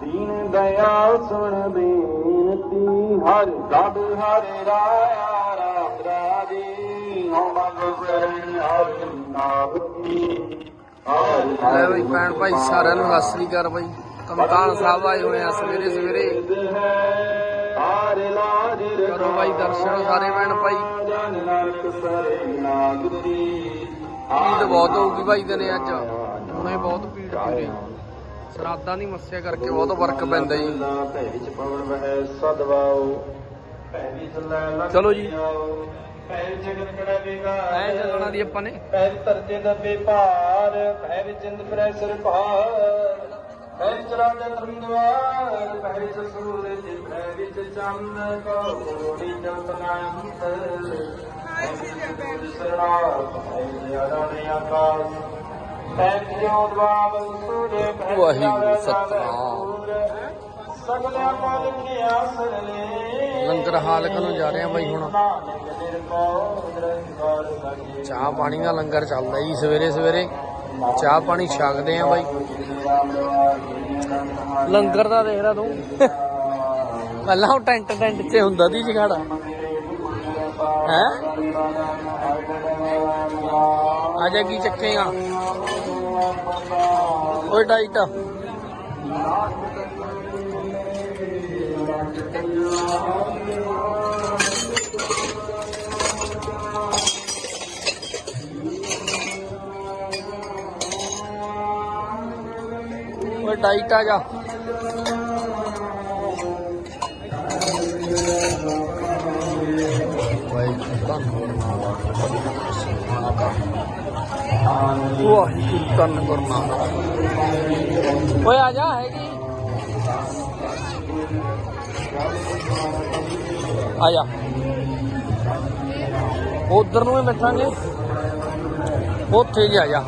ਦੀਨ ਦਇਆ ਸੁਣ ਬੇਨਤੀ ਹਰ ਗਬ ਹਰਿ ਰਾਇਆ ਰਾਮ ਰਾਜੀ ਹਉ ਮੰਗ ਸਰਣ ਹਰਿ ਨਾਮ ਕੀ। ਲੈ ਬਈ ਭੈਣ ਭਾਈ ਸਾਰਿਆਂ ਨੂੰ ਸਤਿ ਸ੍ਰੀ ਅਕਾਲ ਬਈ। ਸਾਹਿਬ ਆਏ ਹੋਏ ਆ ਸਵੇਰੇ ਸਵੇਰੇ। ਕਰੋ ਬਾਈ ਦਰਸ਼ਨ ਸਾਰੇ ਭੈਣ ਭਾਈ। ਭੀੜ ਬਹੁਤ ਹੋਊਗੀ ਭਾਈ ਦਿਨੇ ਅੱਜ। ਹੁਣੇ ਬਹੁਤ ਭੀੜ ਪੂਰੀ ਸਰਾਦਾਂ ਦੀ ਮੱਸਿਆ ਕਰਕੇ ਬਹੁਤ ਫ਼ਰਕ ਪੈਂਦਾ ਜੀ। ਭੈ ਵਿੱਚ ਪਵਨ ਵਹਿ ਸਦਵਾਓ ਭੈ ਵਿੱਚ ਲੈ ਲਗ ਚਲੋ ਜੀ। ਭੈ ਜਗਤ ਕੜਾ ਵਿਗਾ ਐ ਚੱਲਣਾ ਦੀ ਆਪਾਂ ਨੇ। ਭੈ ਦੱਬੇ ਭਾਰ ਭੈ ਵਿੱਚ ਫਿਰੈ ਸਿਰ ਭਾਰ। ਭੈ ਵਿੱਚ ਰਾਜਾ ਤਰੰਦਵਾਰ ਭੈ ਵਿੱਚ ਸੂਰਜ ਭੈ ਵਿੱਚ ਚੰਦ ਕੋ ਕੋੜੀ ਭੈ ਵਿੱਚ ਗੁਰ ਸਰਣਾ ਭੈ ਵਿੱਚ ਆਕਾਸ਼। ਵਾਹਿਗੁਰੂ ਸਤਿਨਾਮ। ਲੰਗਰ ਹਾਲਕ ਨੂੰ ਜਾ ਰਹੇ ਆ ਬਾਈ ਹੁਣ? ਚਾਹ ਪਾਣੀ ਦਾ ਲੰਗਰ ਚੱਲਦਾ ਜੀ ਸਵੇਰੇ ਸਵੇਰੇ। ਚਾਹ ਪਾਣੀ ਛਕਦੇ ਆ ਬਾਈ। ਲੰਗਰ ਦਾ ਦੇਖਦਾ ਤੂੰ। ਪਹਿਲਾਂ ਉਹ ਟੈਂਟ ਟੈਂਟ 'ਚ ਹੁੰਦਾ ਦੀ ਜਗਾੜਾ। ਹੈ? ਆ ਜਾ ਕੀ ਚੱਕੇਗਾ ਓਏ ਡਾਈਟ ਓਏ ਡਾਈਟ ਆ ਜਾ ਵਾਹਿਗੁਰੂ, ਧੰਨ ਗੁਰੂ ਓਏ, ਆ ਜਾ, ਹੈਗੀ। ਆ ਜਾ। ਉਧਰ ਨੂੰ ਹੀ ਬੈਠਾਂਗੇ। ਉੱਥੇ ਜੀ ਆ ਜਾ।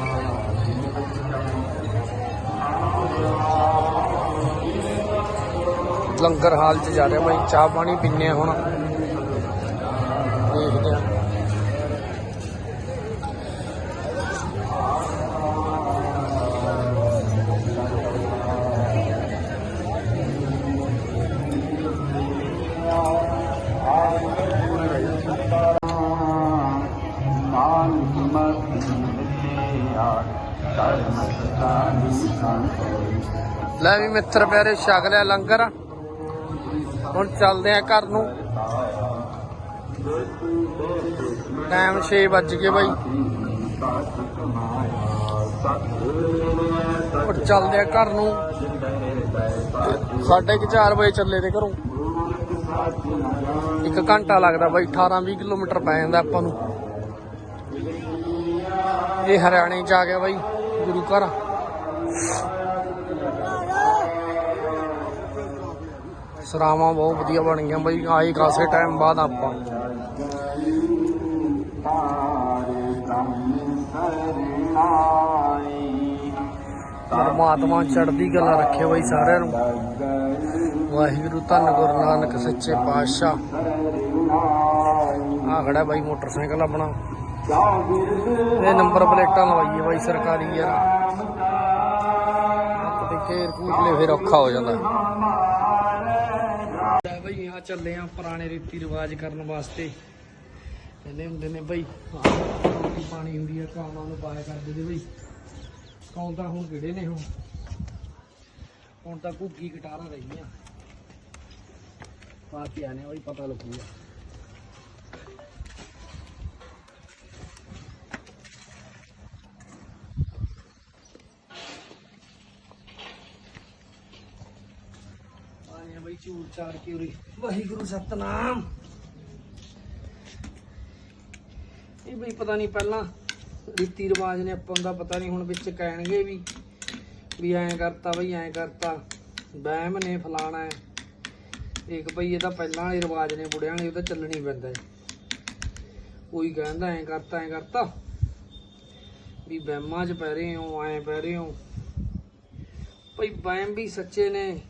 ਲੰਗਰ ਹਾਲ ਚ ਜਾ ਰਹੇ, ਬਾਈ, ਚਾਹ ਪਾਣੀ ਪੀਣੇ ਹੁਣ। ਮਿੱਤਰ ਪਿਆਰੇ, ਛਕ ਲਿਆ ਲੰਗਰ। ਹੁਣ ਚੱਲਦੇ ਆ ਘਰ ਨੂੰ। ਟਾਈਮ 6 ਵੱਜ ਗਏ ਬਾਈ। ਹੁਣ ਚੱਲਦੇ ਆ ਘਰ ਨੂੰ। ਸਾਢੇ ਕੁ ਚਾਰ ਵਜੇ ਚੱਲੇ ਤੇ ਘਰੋਂ। ਇੱਕ ਘੰਟਾ ਲੱਗਦਾ ਬਾਈ 18 20 ਕਿਲੋਮੀਟਰ ਪੈ ਜਾਂਦਾ ਆਪਾਂ ਨੂੰ। ਇਹ ਹਰਿਆਣੇ ਚ ਆ ਗਿਆ ਬਾਈ, ਗੁਰੂ ਘਰ। ਸਰਾਵਾਂ ਬਹੁਤ ਵਧੀਆ ਬਣ ਗਈਆਂ ਬਈ ਆਏ ਖਾਸੇ ਟਾਈਮ ਬਾਅਦ ਆਪਾਂ। ਪਰਮਾਤਮਾ ਚੜ੍ਹਦੀ ਕਲਾ ਰੱਖੇ ਬਈ ਸਾਰਿਆਂ ਨੂੰ। ਵਾਹਿਗੁਰੂ, ਧੰਨ ਗੁਰੂ ਨਾਨਕ, ਸੱਚੇ ਪਾਤਸ਼ਾਹ। ਆ ਖੜਾ ਬਾਈ ਮੋਟਰਸਾਈਕਲ ਆਪਣਾ। ਇਹ ਨੰਬਰ ਪਲੇਟਾਂ ਲਵਾਈਏ ਬਾਈ ਸਰਕਾਰੀ ਯਾਰ। ਤੇ ਘੇਰ ਕੂਟਲੇ ਫਿਰ ਔਖਾ ਹੋ ਜਾਂਦਾ। ਲੈ ਬਈ ਆ ਚੱਲੇ ਆ ਪੁਰਾਣੇ ਰੀਤੀ ਰਿਵਾਜ ਕਰਨ ਵਾਸਤੇ। ਕਹਿੰਦੇ ਹੁੰਦੇ ਨੇ ਬਈ ਰੋਟੀ ਪਾਣੀ ਹੁੰਦੀ ਆ ਕਾਵਾਂ ਨੂੰ ਪਾਇਆ ਕਰਦੇ ਨੇ ਬਈ। ਕੌਣ ਤਾਂ ਹੁਣ ਕਿਹੜੇ ਨੇ ਹੁਣ? ਹੁਣ ਤਾਂ ਘੁੱਗੀ ਗਟਾਰਾਂ ਰਹੀਆਂ ਪਾ ਕੇ ਆਨੇ ਬਈ ਪਤਾ ਲੱਗੂਗਾ। ਚੂਰ ਚਾਰ ਕੇ ਉਰੀ। ਵਾਹਿਗੁਰੂ ਸਤਨਾਮ। ਇਹ ਬਈ ਪਤਾ ਨਹੀਂ ਪਹਿਲਾਂ ਰੀਤੀ ਰਿਵਾਜ ਨੇ ਆਪਾਂ ਦਾ ਪਤਾ ਨਹੀਂ ਹੁਣ ਵਿੱਚ ਕਹਿਣਗੇ ਵੀ ਵੀ ਐਂ ਕਰਤਾ ਬਈ, ਐਂ ਕਰਤਾ। ਵਹਿਮ ਨੇ ਫਲਾਣਾ ਹੈ। ਇੱਕ ਬਈ, ਇਹ ਤਾਂ ਪਹਿਲਾਂ ਵਾਲੇ ਰਿਵਾਜ ਨੇ, ਬੁੜਿਆਂ ਵਾਲੇ ਉਹ ਤਾਂ ਚੱਲਣੀ ਪੈਂਦਾ ਹੈ। ਕੋਈ ਕਹਿੰਦਾ ਐਂ ਕਰਤਾ ਐਂ ਕਰਤਾ। ਵੀ ਵਹਿਮਾਂ 'ਚ ਪੈ ਰਹੇ ਹੋ, ਐਂ ਪੈ ਰਹੇ ਹੋ। ਭਈ ਵਹਿਮ ਵੀ ਸੱਚੇ ਨੇ।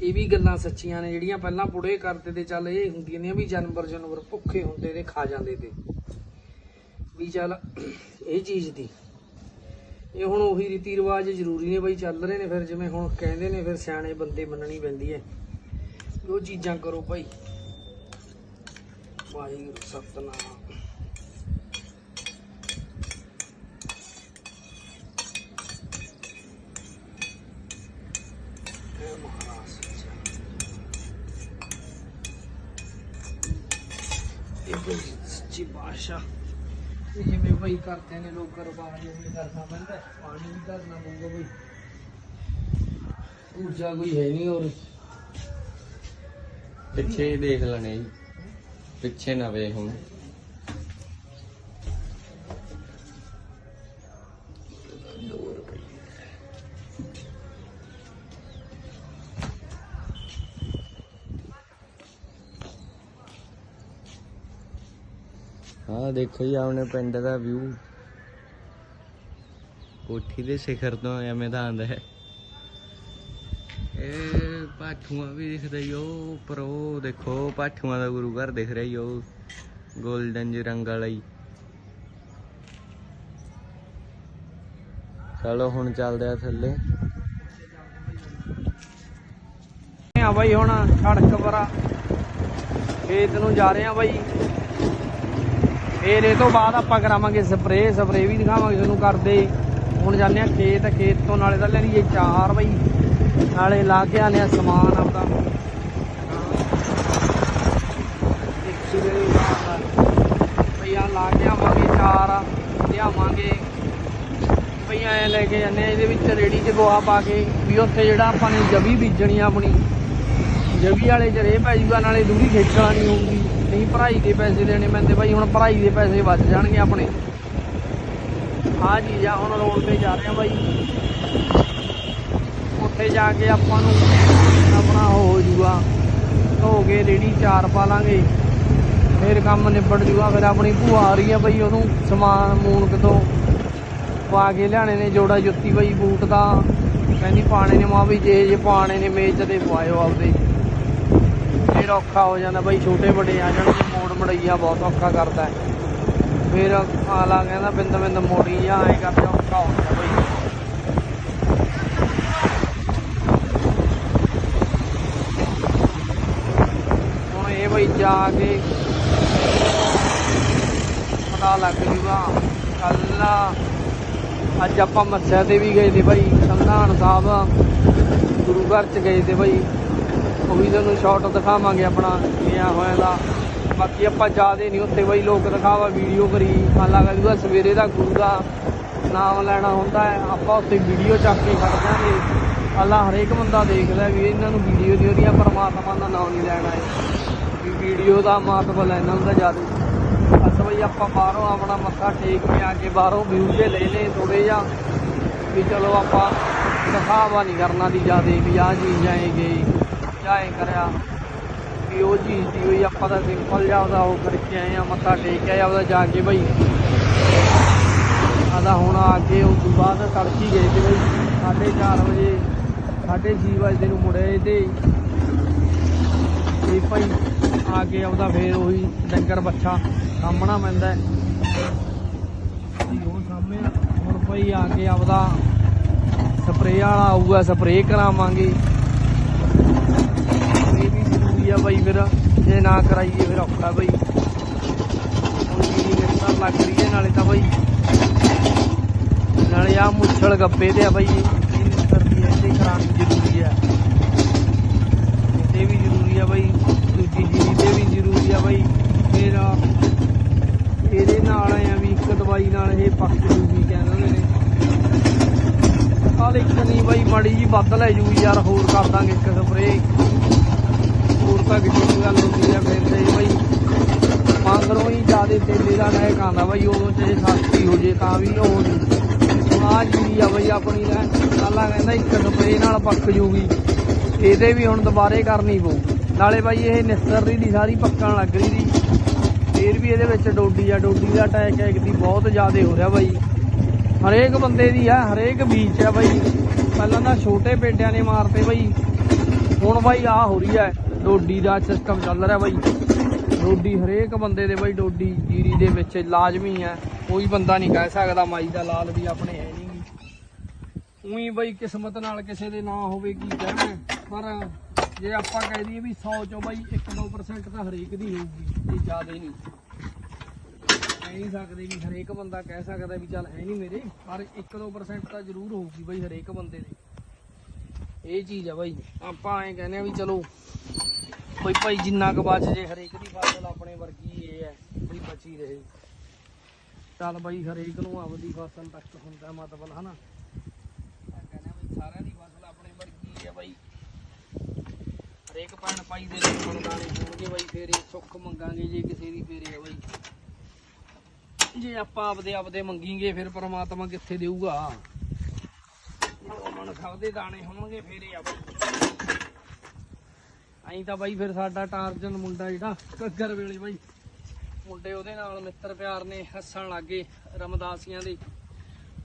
ਇਹ ਵੀ ਗੱਲਾਂ ਸੱਚੀਆਂ ਨੇ, ਜਿਹੜੀਆਂ ਪਹਿਲਾਂ ਬੁੜੇ ਕਰਦੇ ਤੇ ਚੱਲ ਇਹ ਹੁੰਦੀਆਂ ਨੇ ਵੀ ਜਾਨਵਰ ਜਾਨਵਰ ਭੁੱਖੇ ਹੁੰਦੇ ਤੇ ਖਾ ਜਾਂਦੇ ਤੇ। ਵੀ ਚੱਲ ਇਹ ਚੀਜ਼ ਦੀ। ਇਹ ਹੁਣ ਉਹੀ ਰੀਤੀ ਰਿਵਾਜ ਜ਼ਰੂਰੀ ਨੇ ਬਈ ਚੱਲ ਰਹੇ ਨੇ ਫਿਰ, ਜਿਵੇਂ ਹੁਣ ਕਹਿੰਦੇ ਨੇ ਫਿਰ ਸਿਆਣੇ ਬੰਦੇ ਮੰਨਣੀ ਪੈਂਦੀ ਹੈ। ਉਹ ਚੀਜ਼ਾਂ ਕਰੋ ਭਾਈ ਵਾਹਿਗੁਰੂ, ਸਤਨਾਮ। ਇਹ ਮਹਾਰਾਜ। ਸੱਚੀ ਇਹ ਜਿਵੇਂ ਬਈ ਕਰਦੇ ਨੇ ਲੋਕ ਕਰਨਾ ਪੈਂਦਾ ਹੈ। ਪਾਣੀ ਵੀ ਕਰਨਾ ਪਊਗਾ ਬਈ। ਊਰਜਾ ਕੋਈ ਹੈ ਨਹੀਂ ਔਰ ਪਿੱਛੇ ਹੀ ਦੇਖ ਲੈਣੇ ਜੀ। ਪਿੱਛੇ ਨਾ ਵੇਖ ਹੁਣ। ਦੇਖੋ ਜੀ ਆਪਣੇ ਪਿੰਡ ਦਾ ਵਿਊ ਕੋਠੀ ਦੇ ਸਿਖਰ ਤੋਂ ਐਵੇਂ ਦਾ। ਆਂਦਾ ਹੈ ਇਹ ਪਾਠੂਆਂ ਵੀ ਦਿਖਦਾ ਉੱਪਰ ਉਹ ਦੇਖੋ ਪਾਠੂਆਂ ਦਾ ਗੁਰੂ ਘਰ ਦਿਖ ਰਿਹਾ ਈ ਉਹ 골ਡਨ ਜਿਹੇ ਰੰਗ ਵਾਲਾ ਹੀ ਚਲੋ ਹੁਣ ਚੱਲਦੇ ਆ ਥੱਲੇ। ਆ ਬਾਈ ਹੁਣ ਸੜਕ ਪਰ ਖੇਤ ਨੂੰ ਜਾ ਰਹੇ ਆ ਬਾਈ। ਫਿਰ ਇਹ ਤੋਂ ਬਾਅਦ ਆਪਾਂ ਕਰਾਵਾਂਗੇ ਸਪਰੇਅ ਸਪਰੇਅ ਵੀ ਦਿਖਾਵਾਂਗੇ ਤੁਹਾਨੂੰ ਕਰਦੇ ਹੁਣ ਜਾਂਦੇ ਆ ਖੇਤ ਖੇਤ ਤੋਂ ਨਾਲੇ ਤਾਂ ਲੈਣੀਏ ਚਾਰ ਬਈ। ਨਾਲੇ ਲਾ ਕੇ ਆਨੇ ਆ ਸਮਾਨ ਆਪਦਾ। ਦੇਖੀ ਮੇਰੀ ਲਾ ਕੇ ਆਵਾਂਗੇ ਚਾਰ, ਲਿਆਵਾਂਗੇ। ਬਈ ਐ ਲੈ ਕੇ ਜਾਂਦੇ ਆ ਇਹਦੇ ਵਿੱਚ ਰੇੜੀ 'ਚ ਗੋਹਾ ਪਾ ਕੇ। ਵੀ ਉੱਥੇ ਜਿਹੜਾ ਆਪਾਂ ਨੇ ਜਵੀ ਬੀਜਣੀ ਆ ਆਪਣੀ। ਜਵੀ ਵਾਲੇ ਚ ਰੇਹ ਪੈ ਜੂਗਾ, ਨਾਲੇ ਦੂਰੀ ਖੇਚਲਾ ਨਹੀਂ ਹੋਊਗੀ। ਨਹੀਂ ਭਰਾਈ ਦੇ ਪੈਸੇ ਦੇਣੇ ਪੈਂਦੇ ਬਾਈ, ਹੁਣ ਭਰਾਈ ਦੇ ਪੈਸੇ ਬਚ ਜਾਣਗੇ ਆਪਣੇ। ਆ ਚੀਜ਼ ਆ ਹੁਣ ਰੋਡ ਤੇ ਜਾ ਰਹੇ ਆ ਬਾਈ। ਉੱਥੇ ਜਾ ਕੇ ਆਪਾਂ ਨੂੰ ਆਪਣਾ ਹੋ ਜੂਗਾ, ਧੋ ਕੇ ਰੇੜੀ, ਚਾਰ ਪਾ ਲਾਂਗੇ। ਫਿਰ ਕੰਮ ਨਿਬੜ ਜੂਗਾ, ਫਿਰ ਆਪਣੀ ਭੂਆ ਆ ਰਹੀ ਆ ਬਈ ਉਹਨੂੰ ਸਮਾਨ ਮੂਨ ਕਿਤੋਂ ਪਾ ਕੇ ਲਿਆਣੇ ਨੇ, ਜੋੜਾ ਜੁੱਤੀ ਬਈ, ਬੂਟ ਦਾ ਕਹਿੰਦੀ ਪਾਣੇ ਨੇ ਮਾਂ ਵੀ, ਜੇ ਜੇ ਪਾਣੇ ਨੇ ਮੇਜ਼ ਤੇ ਪਵਾਇਓ ਆਪਦੇ। ਫਿਰ ਔਖਾ ਹੋ ਜਾਂਦਾ ਬਈ ਛੋਟੇ ਵੱਡੇ ਆ ਜਾਣਗੇ ਮੋੜ ਮੜਈਆ ਬਹੁਤ ਔਖਾ ਕਰਦਾ ਫਿਰ ਆਲਾ ਕਹਿੰਦਾ ਬਿੰਦ ਬਿੰਦ ਮੋੜੀ ਜਾਂ, ਐ ਕਰਦੇ ਔਖਾ ਹੋ ਜਾਂਦਾ ਬਈ। ਹੁਣ ਇਹ ਬਈ ਜਾ ਕੇ ਪਤਾ ਲੱਗ ਜੂਗਾ, ਕੱਲ ਅੱਜ ਆਪਾਂ ਮੱਸਿਆ ਤੇ ਵੀ ਗਏ ਤੇ ਬਾਈ, ਸੰਧਾਨ ਸਾਹਿਬ ਗੁਰੂ ਘਰ ਚ ਗਏ ਤੇ ਬਾਈ। ਉਹ ਵੀ ਤੁਹਾਨੂੰ ਸ਼ਾਰਟ ਦਿਖਾਵਾਂਗੇ ਆਪਣਾ ਗਿਆ ਹੋਇਆ ਦਾ ਬਾਕੀ ਆਪਾਂ ਜਾਦੇ ਨਹੀਂ ਉੱਥੇ ਬਈ ਲੋਕ ਦਿਖਾਵਾ ਵੀਡੀਓ ਕਰੀ। ਹਾਲਾ ਲੱਗਦਾ ਸਵੇਰੇ ਦਾ ਗੁਰੂ ਦਾ ਨਾਮ ਲੈਣਾ ਹੁੰਦਾ ਹੈ, ਆਪਾਂ ਉੱਥੇ ਵੀਡੀਓ ਚੱਕ ਕੇ ਖੜ ਦਾਂਗੇ ਅੱਲਾ ਹਰੇਕ ਬੰਦਾ ਦੇਖਦਾ ਵੀ ਇਹਨਾਂ ਨੂੰ ਵੀਡੀਓ ਦੀ ਉਹਦੀਆਂ ਪਰਮਾਤਮਾ ਦਾ ਨਾਮ ਨਹੀਂ ਲੈਣਾ ਹੈ। ਵੀ ਵੀਡੀਓ ਦਾ ਮਹੱਤਵ ਲੈਣਾ ਹੁੰਦਾ ਜ਼ਿਆਦਾ। ਬਸ ਬਈ ਆਪਾਂ ਬਾਹਰੋਂ ਆਪਣਾ ਮੱਥਾ ਟੇਕ ਕੇ ਆ ਕੇ ਬਾਹਰੋਂ ਵਿਊ ਜੇ ਲੈ ਲਏ ਥੋੜੇ ਜਿਹਾ, ਵੀ ਚਲੋ ਆਪਾਂ ਦਿਖਾਵਾ ਨਹੀਂ ਕਰਨਾ ਦੀ ਜ਼ਿਆਦਾ ਵੀ ਆਹ ਚੀਜ਼ ਜਾਏਗੀ ਜਾਏ ਕਰਿਆ ਵੀ ਉਹ ਚੀਜ਼ ਦੀ ਹੋਈ ਆਪਾਂ ਤਾਂ ਸਿੰਪਲ ਜਿਹਾ ਉਹਦਾ ਉਹ ਕਰਕੇ ਆਏ ਆ ਮੱਥਾ ਟੇਕ ਕੇ ਉਹਦਾ ਜਾ ਕੇ ਭਾਈ ਆਦਾ ਹੁਣ ਆ ਕੇ ਉਸ ਤੋਂ ਬਾਅਦ ਤੜਕੀ ਗਏ ਤੇ ਬਈ 4:30 ਵਜੇ 6:30 ਵਜੇ ਨੂੰ ਮੁੜੇ ਤੇ ਤੇ ਭਾਈ ਆ ਕੇ ਆਉਂਦਾ ਫੇਰ ਉਹੀ ਡੰਗਰ ਬੱਛਾ ਸਾਹਮਣਾ ਪੈਂਦਾ। ਜੀ ਉਹ ਸਾਹਮਣੇ ਹੁਣ ਭਾਈ ਆ ਕੇ ਆਪਦਾ ਸਪਰੇਅ ਵਾਲਾ ਆਊਗਾ, ਸਪਰੇਅ ਕਰਾਵਾਂਗੇ। ਆ ਬਾਈ ਫਿਰ। ਜੇ ਨਾ ਕਰਾਈਏ ਫਿਰ ਔਖਾ ਬਾਈ। ਹੁਣ ਜਿਹੜੀ ਮਿੰਟਾਂ ਲੱਗ ਰਹੀ ਹੈ ਨਾਲੇ ਤਾਂ ਬਾਈ। ਨਾਲੇ ਆ ਮੁੱਛਲ ਗੱਪੇ ਤੇ ਆ ਬਾਈ, ਇਹ ਨਿਸਰਦੀ ਹੈ ਤੇ ਕਰਾਉਣੀ ਜ਼ਰੂਰੀ ਆ। ਇਹ ਵੀ ਜ਼ਰੂਰੀ ਆ ਬਾਈ। ਦੂਜੀ ਜੀਰੀ ਤੇ ਵੀ ਜ਼ਰੂਰੀ ਆ ਬਾਈ। ਫਿਰ ਇਹਦੇ ਨਾਲ ਆ ਵੀ ਇੱਕ ਦਵਾਈ ਨਾਲ ਇਹ ਪੱਕ ਜੂਗੀ ਕਹਿੰਦੇ ਨੇ। ਆਹ ਇੱਕ ਨਹੀਂ ਬਾਈ, ਮਾੜੀ ਜੀ ਵੱਧ ਲੈ ਜੂ ਯਾਰ, ਹੋਰ ਕਰ ਦਾਂਗੇ ਇੱਕ ਸਪਰੇ ਹੋਰ ਤਾਂ ਗੱਲ ਹੁੰਦੀ ਆ, ਫਿਰ ਤੇ ਬਾਈ ਮੰਗਰੋਂ ਹੀ ਜਿਆਦੇ ਤੇਲੇ ਦਾ ਲੈ ਕਾਂਦਾ ਬਾਈ, ਉਦੋਂ ਚਾਹੇ ਸਸਤੀ ਹੋ ਜੇ ਤਾਂ ਵੀ ਉਹ ਨਹੀਂ। ਹੁਣ ਆ ਜੀਰੀ ਆ ਬਾਈ ਆਪਣੀ ਲੈ ਕੱਲਾ ਕਹਿੰਦਾ ਇੱਕ ਸਪਰੇ ਨਾਲ ਪੱਕ ਜੂਗੀ, ਇਹਦੇ ਵੀ ਹੁਣ ਦੁਬਾਰੇ ਕਰਨੀ ਪਊ। ਨਾਲੇ ਬਾਈ ਇਹ ਨਿਸਤਰ ਦੀ, ਸਾਰੀ ਪੱਕਣ ਲੱਗ ਰਹੀ ਦੀ। ਫੇਰ ਵੀ ਇਹਦੇ ਵਿੱਚ ਡੋਡੀ ਆ, ਡੋਡੀ ਦਾ ਅਟੈਕ ਹੈ ਦੀ ਬਹੁਤ ਜ਼ਿਆਦਾ ਹੋ ਰਿਹਾ ਬਾਈ। ਹਰੇਕ ਬੰਦੇ ਦੀ ਆ, ਹਰੇਕ ਬੀਚ ਆ ਬਾਈ। ਪਹਿਲਾਂ ਤਾਂ ਛੋਟੇ ਪੇਡਿਆਂ ਨੇ ਮਾਰਤੇ ਬਾਈ। ਹੁਣ ਬਾਈ ਆ ਹੋ ਰਹੀ ਹੈ ਡੋਡੀ ਦਾ ਸਿਸਟਮ ਚੱਲ ਰਿਹਾ ਬਾਈ। ਡੋਡੀ ਹਰੇਕ ਬੰਦੇ ਦੇ ਬਾਈ, ਡੋਡੀ ਜੀਰੀ ਦੇ ਵਿੱਚ ਲਾਜ਼ਮੀ ਹੈ। ਕੋਈ ਬੰਦਾ ਨਹੀਂ ਕਹਿ ਸਕਦਾ ਮਾਈ ਦਾ ਲਾਲ ਵੀ ਆਪਣੇ ਹੈ ਨਹੀਂ। ਉਹੀ ਬਈ ਕਿਸਮਤ ਨਾਲ ਕਿਸੇ ਦੇ ਨਾ ਹੋਵੇ ਕੀ ਕਹਿਣਾ। ਪਰ ਜੇ ਆਪਾਂ ਕਹਿ ਦਈਏ ਵੀ 100 ਚੋਂ ਬਾਈ 1-2% ਤਾਂ ਹਰੇਕ ਦੀ ਹੋਊਗੀ, ਇਹ ਜ਼ਿਆਦਾ ਨਹੀਂ। ਕਹਿ ਨਹੀਂ ਸਕਦੇ ਵੀ ਹਰੇਕ ਬੰਦਾ ਕਹਿ ਸਕਦਾ ਵੀ ਚੱਲ ਹੈ ਨਹੀਂ ਮੇਰੇ, ਪਰ 1-2% ਤਾਂ ਜ਼ਰੂਰ ਹੋਊਗੀ ਬਈ ਹਰੇਕ ਬੰਦੇ ਦੇ। ਇਹ ਚੀਜ਼ ਆ ਬਾਈ। ਆਪਾਂ ਐਂ ਕਹਿੰਦੇ ਆ ਵੀ ਚਲੋ, ਬਈ ਭਾਈ ਜਿੰਨਾ ਕੁ ਬਚ ਜੇ ਹਰੇਕ ਦੀ ਫਸਲ ਆਪਣੇ ਵਰਗੀ ਇਹ ਹੈ ਵੀ ਬਚੀ ਰਹੇ। ਚੱਲ ਬਾਈ ਹਰੇਕ ਨੂੰ ਆਪਦੀ ਫਸਲ ਤੱਕ ਹੁੰਦਾ ਮਤਲਬ, ਹਨਾ? ਮੈਂ ਕਹਿੰਦਾ ਸਾਰਿਆਂ ਦੀ ਫਸਲ ਆਪਣੇ ਵਰਗੀ ਹੈ ਬਾਈ। ਹਰੇਕ ਭੈਣ ਭਾਈ ਦੇ ਲਈ ਗੁਣਗਾਣੇ ਹੋਣਗੇ ਬਈ, ਫੇਰ ਸੁੱਖ ਮੰਗਾਂਗੇ ਜੇ ਕਿਸੇ ਦੀ ਫੇਰੇ ਆ ਬਈ। ਜੇ ਆਪਾਂ ਆਪਦੇ ਆਪਦੇ ਮੰਗੀਂਗੇ, ਫਿਰ ਪ੍ਰਮਾਤਮਾ ਕਿੱਥੇ ਦੇਊਗਾ? ਜਦੋਂ ਮਨ ਖਾਵਦੇ ਦਾਣੇ ਹੋਣਗੇ, ਫੇਰੇ ਆ ਬਈ ਐਂ ਤਾਂ ਬਾਈ ਫਿਰ ਸਾਡਾ ਟਾਰਜਨ ਮੁੰਡਾ ਜਿਹੜਾ, ਘੱਗਰ ਵੇਲੇ ਬਾਈ। ਮੁੰਡੇ ਉਹਦੇ ਨਾਲ ਮਿੱਤਰ ਪਿਆਰ ਨੇ ਹੱਸਣ ਲੱਗੇ ਰਮਦਾਸੀਆਂ ਦੇ।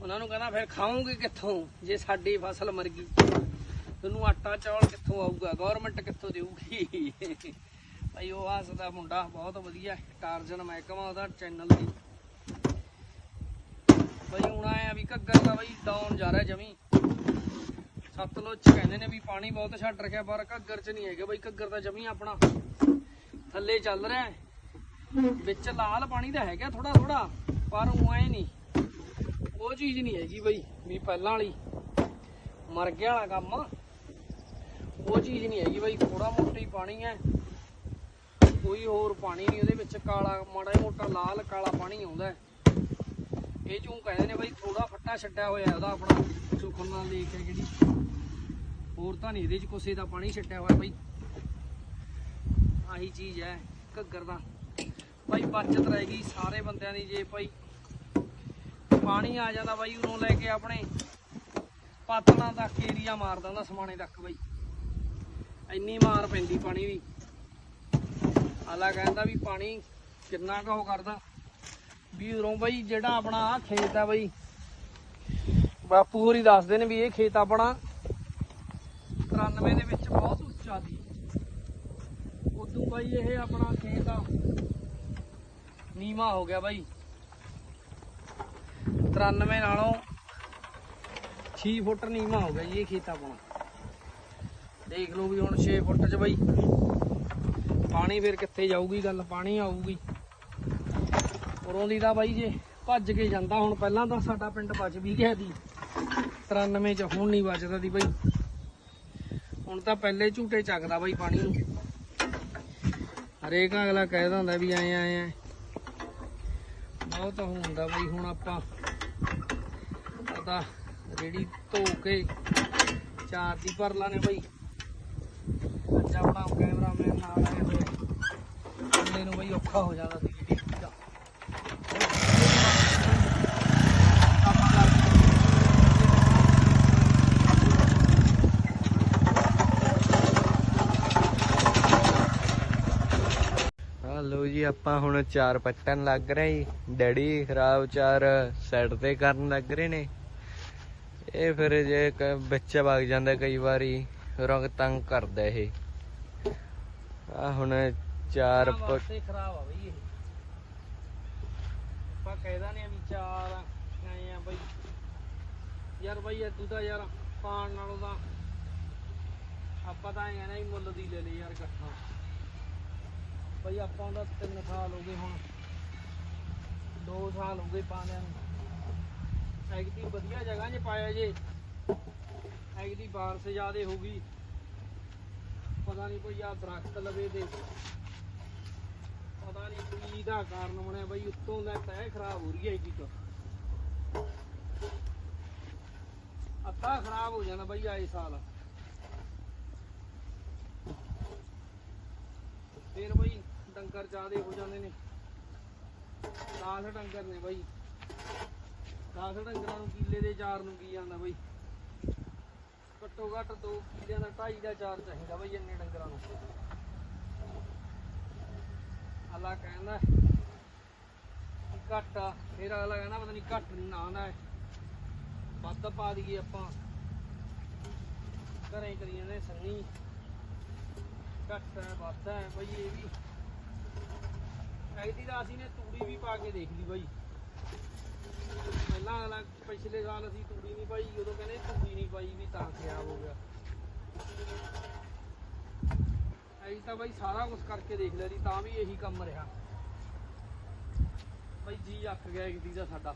ਉਹਨਾਂ ਨੂੰ ਕਹਿੰਦਾ ਫਿਰ ਖਾਓਗੇ ਕਿੱਥੋਂ? ਜੇ ਸਾਡੀ ਫਸਲ ਮਰ ਗਈ। ਤੁਹਾਨੂੰ ਆਟਾ ਚੌਲ ਕਿੱਥੋਂ ਆਊਗਾ? ਗਵਰਨਮੈਂਟ ਕਿੱਥੋਂ ਦੇਊਗੀ? ਭਾਈ ਉਹ ਹੱਸਦਾ ਮੁੰਡਾ, ਬਹੁਤ ਵਧੀਆ ਟਾਰਜਨ ਮਹਿਕਮਾ ਉਹਦਾ ਚੈਨਲ ਦੀ। ਬਈ ਹੁਣ ਆਇਆ ਵੀ ਘੱਗਰ ਦਾ ਬਈ ਡਾਊਨ ਜਾ ਰਿਹਾ ਜਮੀ। ਸਤਲੁਜ ਚ ਕਹਿੰਦੇ ਨੇ ਵੀ ਪਾਣੀ ਬਹੁਤ ਛੱਡ ਰੱਖਿਆ, ਪਰ ਘੱਗਰ ਚ ਨਹੀਂ ਹੈਗਾ ਬਈ, ਘੱਗਰ ਦਾ ਜਮੀ ਆਪਣਾ ਥੱਲੇ ਚੱਲ ਰਿਹਾ ਹੈ। ਵਿੱਚ ਲਾਲ ਪਾਣੀ ਤਾਂ ਹੈਗਾ ਥੋੜਾ ਥੋੜਾ ਪਰ ਉਹ ਐ ਨਹੀਂ। ਉਹ ਚੀਜ਼ ਨਹੀਂ ਹੈਗੀ ਬਈ, ਵੀ ਪਹਿਲਾਂ ਵਾਲੀ। ਮਰ ਗਿਆ ਵਾਲਾ ਕੰਮ। ਉਹ ਚੀਜ਼ ਨਹੀਂ ਹੈਗੀ ਬਈ ਥੋੜਾ ਮੋਟਾ ਹੀ ਪਾਣੀ ਹੈ। ਕੋਈ ਹੋਰ ਪਾਣੀ ਨਹੀਂ ਉਹਦੇ ਵਿੱਚ, ਕਾਲਾ, ਮਾੜਾ ਮੋਟਾ ਲਾਲ, ਕਾਲਾ ਪਾਣੀ ਆਉਂਦਾ ਇਹ ਚੋਂ ਕਹਿੰਦੇ ਨੇ ਬਈ ਥੋੜਾ ਫੱਟਾ ਛੱਡਿਆ ਹੋਇਆ ਉਹਦਾ ਆਪਣਾ ਸੁਖਨਾ ਲੇਕ ਹੈ ਜਿਹੜੀ ਹੋਰ ਤਾਂ ਨਹੀਂ ਇਹਦੇ ਚ ਕੋਸੇ ਦਾ ਪਾਣੀ ਛੱਡਿਆ ਹੋਇਆ ਬਈ। ਆਹੀ ਚੀਜ਼ ਹੈ, ਘੱਗਰ ਦਾ। ਭਾਈ ਬਚਤ ਰਹੇਗੀ ਸਾਰੇ ਬੰਦਿਆਂ ਦੀ ਜੇ ਭਾਈ ਪਾਣੀ ਆ ਜਾਂਦਾ ਬਾਈ ਉਹਨੂੰ ਲੈ ਕੇ ਆਪਣੇ। ਪਾਤਲਾਂ ਤੱਕ ਏਰੀਆ ਮਾਰ ਦਿੰਦਾ ਸਮਾਣੇ ਤੱਕ ਬਾਈ। ਇੰਨੀ ਮਾਰ ਪੈਂਦੀ ਪਾਣੀ ਦੀ। ਆਲਾ ਕਹਿੰਦਾ ਵੀ ਪਾਣੀ ਕਿੰਨਾ ਕੁ ਉਹ ਕਰਦਾ। ਵੀ ਉਰੋਂ ਬਾਈ ਜਿਹੜਾ ਆਪਣਾ ਖੇਤ ਆ ਬਾਈ। ਬਾਪੂ ਹੋਰੀ ਦੱਸਦੇ ਨੇ ਵੀ ਇਹ ਖੇਤ ਆਪਣਾ 93 ਦੇ ਵਿੱਚ ਬਹੁਤ ਉੱਚਾ ਸੀ। ਉਦੋਂ ਬਾਈ ਇਹ ਆਪਣਾ ਖੇਤ ਆ। ਨੀਵਾ ਹੋ ਗਿਆ ਬਾਈ। 93 ਨਾਲੋਂ 6 ਫੁੱਟ ਨੀਵਾ ਹੋ ਗਿਆ ਜੀ ਇਹ ਖੇਤ ਆਪਣਾ। ਦੇਖ ਲਓ ਵੀ ਹੁਣ 6 ਫੁੱਟ 'ਚ ਬਾਈ। ਪਾਣੀ ਫਿਰ ਕਿੱਥੇ ਜਾਊਗੀ ਗੱਲ? ਪਾਣੀ ਆਊਗੀ। ਉਰੋਂ ਦੀ ਤਾਂ ਬਾਈ ਜੇ ਭੱਜ ਕੇ ਜਾਂਦਾ, ਹੁਣ ਪਹਿਲਾਂ ਤਾਂ ਸਾਡਾ ਪਿੰਡ ਬਚ ਵੀ ਗਿਆ ਸੀ। 93 ਚ ਹੁਣ ਨਹੀਂ ਬਚਦਾ ਦੀ ਬਾਈ। ਹੁਣ ਤਾਂ ਪਹਿਲੇ ਝੂਟੇ ਚੱਕਦਾ ਬਾਈ ਪਾਣੀ ਨੂੰ। ਹਰੇਕ ਅਗਲਾ ਕਹਿ ਦਿੰਦਾ ਵੀ ਆਏ ਆਏ ਆ ਬਹੁਤ ਹੁੰਦਾ ਬਈ ਹੁਣ ਆਪਾਂ ਪਤਾ ਰੇੜੀ ਧੋ ਕੇ ਚਾਰ ਦੀ ਭਰ ਲਾਣੇ ਬਈ। ਅੱਜ ਆਪਣਾ ਕੈਮਰਾਮੈਨ ਨਾਲ ਆਇਆ ਹੋਇਆ। ਬੰਦੇ ਨੂੰ ਬਈ ਔਖਾ ਹੋ ਜਾਂਦਾ ਸੀ ਰੇੜੀ ਦਾ ਆਪਾਂ ਕਰਦੇ ਆ ਲੋ ਜੀ ਆਪਾਂ ਹੁਣ ਚਾਰ ਪੱਟਣ ਲੱਗ ਰਹੇ ਜੀ ਡੈਡੀ ਖਰਾਬ ਚਾਰ ਸਾਈਡ ਤੇ ਕਰਨ ਲੱਗ ਰਹੇ ਨੇ। ਇਹ ਫਿਰ ਜੇ ਬੱਚਾ ਵਗ ਜਾਂਦਾ ਕਈ ਵਾਰੀ ਰੰਗ ਤੰਗ ਕਰਦਾ ਇਹ। ਆ ਹੁਣ ਚਾਰ ਪੱਟ ਖਰਾਬ ਆ ਬਈ ਇਹ। ਆਪਾਂ ਕਹਿਦਾ ਨੇ ਵੀ ਚਾਰ ਆਏ ਆ ਬਈ। ਯਾਰ ਬਈ ਇਹ ਤੂੰ ਤਾਂ ਯਾਰ ਪਾਣ ਨਾਲੋਂ ਤਾਂ ਆਪਾਂ ਤਾਂ ਐਂ ਨਾ ਹੀ ਮੁੱਲ ਦੀ ਲੈ ਲੈ ਯਾਰ ਇਕੱਠਾ। ਬਈ ਆਪਾਂ ਦਾ 3 ਸਾਲ ਹੋ ਗਏ ਹੁਣ। 2 ਸਾਲ ਹੋ ਗਏ ਪਾਣਿਆਂ ਨੂੰ। ਐਗਦੀ ਵਧੀਆ ਜਗ੍ਹਾ 'ਚ ਪਾਇਆ ਜੇ। ਐਗਦੀ ਬਾਰਿਸ਼ ਜ਼ਿਆਦੇ ਹੋ ਗਈ। ਪਤਾ ਨਹੀਂ ਕੋਈ ਆ ਦਰਖਤ ਲਵੇ ਤੇ। ਪਤਾ ਨਹੀਂ ਕੀ ਦਾ ਕਾਰਨ ਬਣਿਆ ਬਈ, ਉੱਤੋਂ ਦਾ ਤਹਿ ਖਰਾਬ ਹੋ ਰਹੀ ਹੈ ਜੀ ਤੋਂ ਅੱਤਾ ਖਰਾਬ ਹੋ ਜਾਣਾ ਬਈ ਆਏ ਸਾਲ। ਫਿਰ ਬਈ ਡੰਗਰ ਜ਼ਿਆਦੇ ਹੋ ਜਾਂਦੇ ਨੇ। 10 ਡੰਗਰ ਨੇ ਬਈ। 10 ਡੰਗਰਾਂ ਨੂੰ ਕਿੱਲੇ ਦੇ ਚਾਰ ਨੂੰ ਕੀ ਜਾਂਦਾ ਬਾਈ? ਘੱਟੋ ਘੱਟ ਦੋ ਕਿੱਲਿਆਂ ਦਾ ਢਾਈ ਦਾ ਚਾਰ ਚਾਹੀਦਾ ਬਾਈ ਇੰਨੇ ਡੰਗਰਾਂ ਨੂੰ। ਅੱਲਾ ਕਹਿੰਦਾ ਘੱਟ ਆ। ਫਿਰ ਅਗਲਾ ਕਹਿੰਦਾ ਪਤਾ ਨਹੀਂ ਘੱਟ ਨਹੀਂ ਨਾ ਵੱਧ ਪਾ ਦਈਏ ਆਪਾਂ। ਘਰੇ ਕਰੀ ਜਾਂਦੇ ਸੰਨੀ। ਘੱਟ ਹੈ, ਵੱਧ ਹੈ ਬਈ ਇਹ ਵੀ। ਐਗਦੀ ਦਾ ਅਸੀਂ ਨੇ ਤੂੜੀ ਵੀ ਪਾ ਕੇ ਦੇਖ ਲਈ ਬਈ। ਪਹਿਲਾਂ ਅਗਲਾ ਪਿਛਲੇ ਸਾਲ ਅਸੀਂ ਤੂੜੀ ਨਹੀਂ ਪਾਈ, ਉਦੋਂ ਕਹਿੰਦੇ ਤੂੜੀ ਨਹੀਂ ਪਾਈ ਵੀ ਤਾਂ ਖਰਾਬ ਹੋ ਗਿਆ। ਐਂ ਤਾਂ ਬਾਈ ਸਾਰਾ ਕੁਝ ਕਰਕੇ ਦੇਖ ਲਿਆ ਸੀ ਤਾਂ ਵੀ ਇਹੀ ਕੰਮ ਰਿਹਾ। ਬਾਈ ਜੀ ਅੱਕ ਗਿਆ ਇੱਕ ਦੀ ਦਾ ਸਾਡਾ।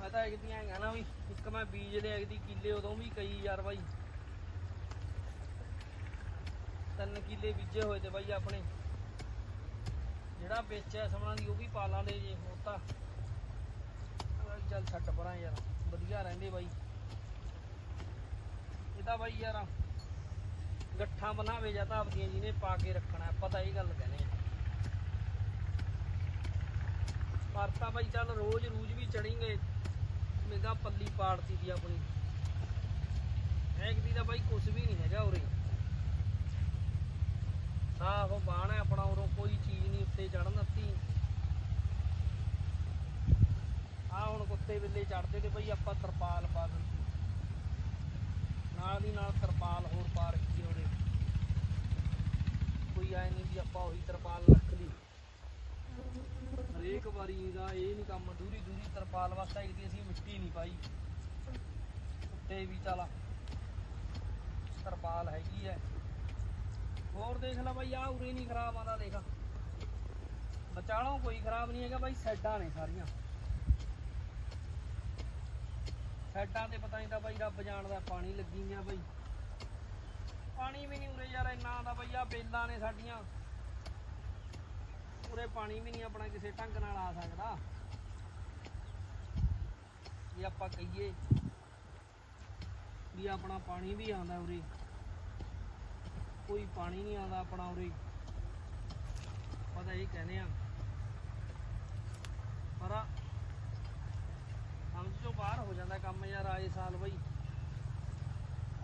ਮੈਂ ਤਾਂ ਇੱਕ ਦੀਆਂ ਨਾ ਵੀ, ਇੱਕ ਮੈਂ ਬੀਜ ਲਿਆ, ਇੱਕ ਦੀ ਕਿੱਲੇ, ਉਦੋਂ ਵੀ ਕਈ ਯਾਰ ਬਾਈ। ਤਿੰਨ ਕਿੱਲੇ ਬੀਜੇ ਹੋਏ ਤੇ ਬਾਈ ਆਪਣੇ। ਜਿਹੜਾ ਵੇਚਿਆ ਸਮਣਾ ਦੀ ਉਹ ਵੀ ਪਾ ਲਾਂਦੇ ਜੇ ਉਹ ਤਾਂ। ਚੱਲ- ਛੱਡ ਪਰਾਂ ਯਾਰ, ਵਧੀਆ ਰਹਿੰਦੇ ਬਾਈ। ਇਹ ਬਾਈ ਯਾਰ ਗੱਠਾਂ ਬਣਾਵੇ ਜਾਂ ਤਾਂ ਆਪਦੀਆਂ ਜਿਹਨੇ ਪਾ ਕੇ ਰੱਖਣਾ, ਆਪਾਂ ਇਹ ਗੱਲ ਕਹਿੰਦੇ ਪਰ ਤਾਂ ਬਾਈ ਚੱਲ ਰੋਜ਼ ਰੂਜ ਵੀ ਚੜੀਂਗੇ ਮੇਗਾ ਪੱਲੀ ਪਾੜਤੀ ਦੀ ਆਪਣੀ। ਐਕ ਦੀ ਤਾਂ ਬਾਈ ਕੁਝ ਵੀ ਨਹੀਂ ਹੈਗਾ ਉਰੇ। ਸਾਫ਼ ਬਾਣ ਹੈ ਆਪਣਾ ਉਰੋਂ ਚੜਨ ਦਿੱਤੀ ਆ ਹੁਣ ਕੁੱਤੇ ਬਿੱਲੇ ਚੜਦੇ ਤੇ ਬਈ, ਆਪਾਂ ਤਰਪਾਲ ਪਾ ਦਿੱਤੀ ਨਾਲ ਦੀ ਨਾਲ ਤਰਪਾਲ ਹੋਰ ਪਾ ਰੱਖੀ ਉਹਦੇ ਕੋਈ ਐ ਨਹੀਂ ਵੀ ਆਪਾਂ ਉਹੀ ਤਰਪਾਲ ਰੱਖ ਲਈ। ਹਰੇਕ ਵਾਰੀ ਦਾ ਇਹ ਨਹੀਂ ਕੰਮ ਦੂਰੀ ਦੂਰੀ ਤਰਪਾਲ ਵਾਸਤੇ ਇੱਕ ਅਸੀਂ ਮਿੱਟੀ ਨਹੀਂ ਪਾਈ। ਕੁੱਤੇ ਵੀ ਚਲਾ ਤਰਪਾਲ ਹੈਗੀ ਐ। ਹੋਰ ਦੇਖ ਲੈ ਬਾਈ ਆ ਉਰੇ ਨਹੀਂ ਖਰਾਬ ਆਂਦਾ ਦੇਖ। ਬਚਾਲੋਂ, ਕੋਈ ਖਰਾਬ ਨਹੀਂ ਹੈਗਾ ਬਾਈ ਸਾਈਡਾਂ ਨੇ ਸਾਰੀਆਂ। ਸਾਈਡਾਂ ਤੇ ਪਤਾ ਨਹੀਂ ਤਾਂ ਬਾਈ ਰੱਬ ਜਾਣਦਾ, ਪਾਣੀ ਲੱਗੀ ਗਿਆ ਬਾਈ। ਪਾਣੀ ਵੀ ਨਹੀਂ ਉਰੇ ਯਾਰ, ਇੰਨਾ ਦਾ ਬਈ ਆ ਬੇਲਾਂ ਨੇ ਸਾਡੀਆਂ। ਉਰੇ ਪਾਣੀ ਵੀ ਨਹੀਂ ਆਪਣਾ ਕਿਸੇ ਢੰਗ ਨਾਲ ਆ ਸਕਦਾ। ਜੇ ਆਪਾਂ ਕਹੀਏ ਵੀ ਆਪਣਾ ਪਾਣੀ ਵੀ ਆਉਂਦਾ ਉਰੇ। ਕੋਈ ਪਾਣੀ ਨਹੀਂ ਆਉਂਦਾ ਆਪਣਾ ਉਰੇ। ਪਤਾ ਇਹ ਕਹਿੰਦੇ ਆ ਪਰ ਸਮਝ ਤੋਂ ਬਾਹਰ ਹੋ ਜਾਂਦਾ ਕੰਮ ਯਾਰ ਆਏ ਸਾਲ ਬਈ।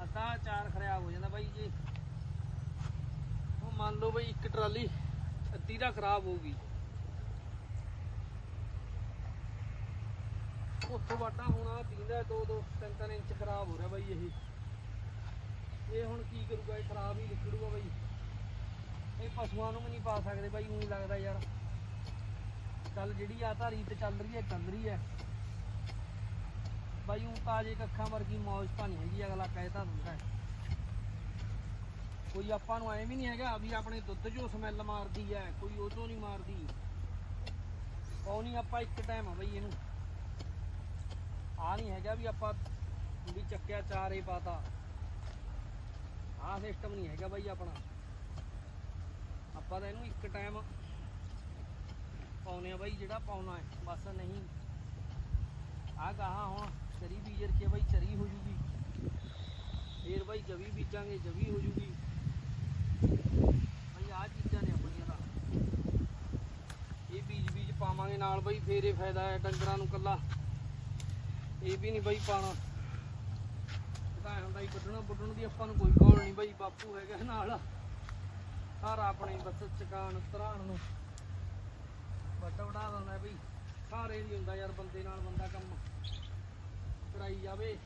ਅੱਧਾ ਚਾਰ ਖਰਾਬ ਹੋ ਜਾਂਦਾ ਬਾਈ ਜੀ। ਉਹ ਮੰਨ ਲਓ ਬਈ ਇੱਕ ਟਰਾਲੀ ਅੱਧੀ ਦਾ ਖਰਾਬ ਹੋ ਗਈ। ਉੱਥੋਂ ਵਾਟਾ ਹੋਣਾ ਪੀਂਦਾ ਦੋ ਦੋ, ਤਿੰਨ ਤਿੰਨ ਇੰਚ ਖਰਾਬ ਹੋ ਰਿਹਾ ਬਾਈ ਇਹ। ਇਹ ਹੁਣ ਕੀ ਕਰੂਗਾ, ਇਹ ਖਰਾਬ ਹੀ ਨਿਕਲੂਗਾ ਬਾਈ। ਇਹ ਪਸ਼ੂਆਂ ਨੂੰ ਵੀ ਨਹੀਂ ਪਾ ਸਕਦੇ ਬਾਈ ਊਂ ਹੀ ਲੱਗਦਾ ਯਾਰ। ਚੱਲ ਜਿਹੜੀ ਆ ਤਾਂ ਰੀਤ ਚੱਲ ਰਹੀ ਹੈ ਚੱਲ ਰਹੀ ਹੈ। ਬਾਈ ਊਂ ਤਾਜੇ ਕੱਖਾਂ ਵਰਗੀ ਮੌਜ ਤਾਂ ਨਹੀਂ ਹੈਗੀ, ਅਗਲਾ ਕਹਿ ਤਾਂ ਦਿੰਦਾ ਕੋਈ ਆਪਾਂ ਨੂੰ ਐ ਵੀ ਨਹੀਂ ਹੈਗਾ ਵੀ ਆਪਣੇ ਦੁੱਧ 'ਚੋਂ ਸਮੈਲ ਮਾਰਦੀ ਹੈ, ਕੋਈ ਉਹ ਤੋਂ ਨਹੀਂ ਮਾਰਦੀ। ਉਹ ਨਹੀਂ ਆਪਾਂ ਇੱਕ ਟਾਈਮ ਆ ਬਈ ਇਹਨੂੰ। ਆ ਨਹੀਂ ਹੈਗਾ ਵੀ ਆਪਾਂ ਵੀ ਚੱਕਿਆ ਚਾਰੇ ਪਾਤਾ। ਆਹ ਸਿਸਟਮ ਨਹੀਂ ਹੈਗਾ ਬਾਈ ਆਪਣਾ। ਆਪਾਂ ਤਾਂ ਇਹਨੂੰ ਇੱਕ ਟਾਈਮ ਪਾਉਨੇ ਆ ਬਾਈ, ਜਿਹੜਾ ਪਾਉਣਾ ਹੈ। ਬਸ ਨਹੀਂ। ਆ ਗਾਹਾਂ ਹੁਣ ਚਰੀ ਬੀਜ ਰਕੇ ਬਾਈ, ਚਰੀ ਹੋ ਜੂਗੀ। ਫੇਰ ਬਾਈ ਜਵੀ ਬੀਜਾਂਗੇ, ਜਵੀ ਹੋ ਜੂਗੀ। ਬਾਈ ਆ ਚੀਜ਼ਾਂ ਨੇ ਆਪਣੀਆਂ ਦਾ ਇਹ ਬੀਜ ਬੀਜ ਪਾਵਾਂਗੇ ਨਾਲ ਬਾਈ, ਫੇਰ ਇਹ ਫਾਇਦਾ ਹੈ ਡੰਗਰਾਂ ਨੂੰ ਕੱਲਾ ਇਹ ਵੀ ਨਹੀਂ ਬਾਈ ਪਾਣਾ ਤਾਂ ਹੁੰਦਾ ਹੀ ਵੱਢਣਾ ਵੱਢਣ ਦੀ ਆਪਾਂ ਨੂੰ ਕੋਈ ਕੌਣ ਨਹੀਂ ਬਾਈ, ਬਾਪੂ ਹੈਗਾ ਨਾਲ। ਸਾਰਾ ਆਪਣੇ ਬਸ ਚਕਾਨ ਤਰਾਣ ਨੂੰ। ਵੱਡਾ ਵਡਾ ਦਿੰਦਾ ਬਈ ਸਾਰੇ ਨਹੀਂ ਹੁੰਦਾ ਯਾਰ ਬੰਦੇ ਨਾਲ ਬੰਦਾ ਕੰਮ। ਕਰਾਈ ਜਾਵੇ।